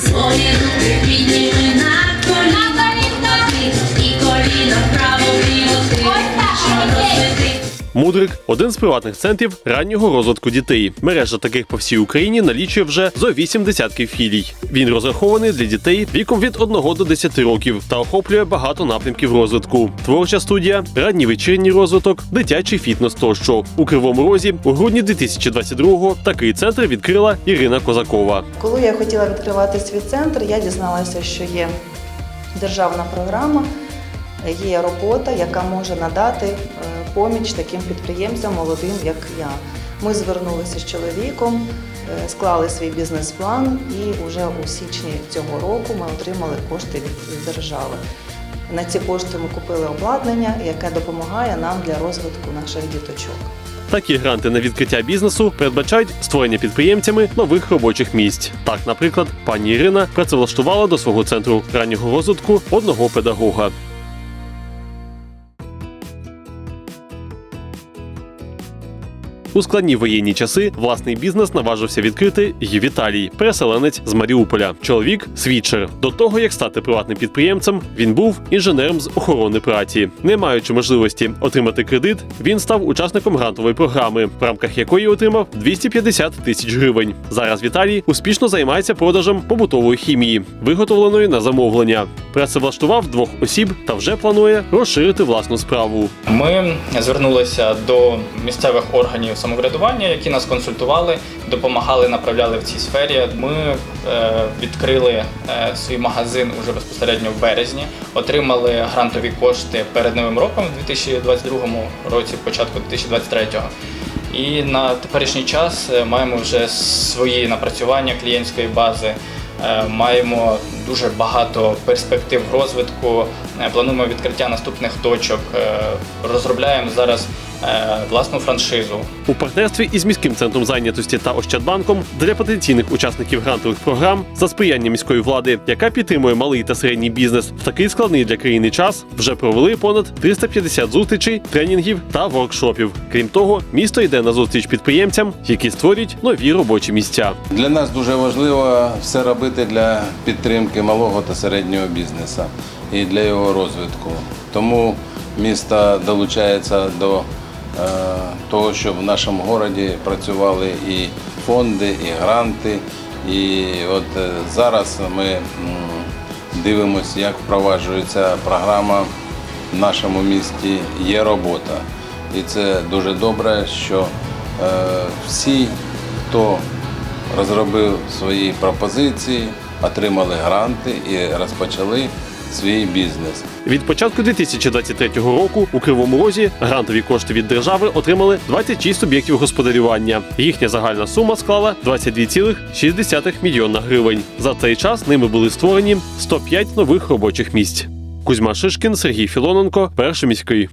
Свої руки підніми Мудрик один з приватних центрів раннього розвитку дітей. Мережа таких по всій Україні налічує вже зо 8 десятків філій. Він розрахований для дітей віком від 1 до 10 років та охоплює багато напрямків розвитку: творча студія, ранній вечірній розвиток, дитячий фітнес тощо. У Кривому Розі у грудні 2022-го такий центр відкрила Ірина Козакова. Коли я хотіла відкривати свій центр, я дізналася, що є державна програма, є робота, яка може надати е, поміч таким підприємцям молодим, як я. Ми звернулися з чоловіком, е, склали свій бізнес-план, і вже у січні цього року ми отримали кошти від держави. На ці кошти ми купили обладнання, яке допомагає нам для розвитку наших діточок. Такі гранти на відкриття бізнесу передбачають створення підприємцями нових робочих місць. Так, наприклад, пані Ірина працевлаштувала до свого центру раннього розвитку одного педагога. У складні воєнні часи власний бізнес наважився відкрити і Віталій, переселенець з Маріуполя. Чоловік свідчер. До того як стати приватним підприємцем, він був інженером з охорони праці. Не маючи можливості отримати кредит, він став учасником грантової програми, в рамках якої отримав 250 тисяч гривень. Зараз Віталій успішно займається продажем побутової хімії, виготовленої на замовлення. Працевлаштував двох осіб та вже планує розширити власну справу. Ми звернулися до місцевих органів самоврядування, які нас консультували, допомагали, направляли в цій сфері. Ми е, відкрили е, свій магазин уже безпосередньо в березні, отримали грантові кошти перед новим роком у 2022 році, початку 2023. І на теперішній час е, маємо вже свої напрацювання клієнтської бази. Маємо дуже багато перспектив розвитку. Плануємо відкриття наступних точок. Розробляємо зараз власну франшизу. У партнерстві із міським центром зайнятості та Ощадбанком для потенційних учасників грантових програм за сприяння міської влади, яка підтримує малий та середній бізнес в такий складний для країни час, вже провели понад 350 зустрічей, тренінгів та воркшопів. Крім того, місто йде на зустріч підприємцям, які створюють нові робочі місця. Для нас дуже важливо все робити для підтримки малого та середнього бізнесу і для його розвитку. Тому місто долучається до е, того, щоб в нашому місті працювали і фонди, і гранти. І от е, зараз ми дивимося, як впроваджується програма в нашому місті Є робота. І це дуже добре, що е, всі, хто розробив свої пропозиції, отримали гранти і розпочали свій бізнес. Від початку 2023 року у Кривому Розі грантові кошти від держави отримали 26 суб'єктів господарювання. Їхня загальна сума склала 22,6 мільйона гривень. За цей час ними були створені 105 нових робочих місць. Кузьма Шишкін, Сергій Філоненко, перший міський.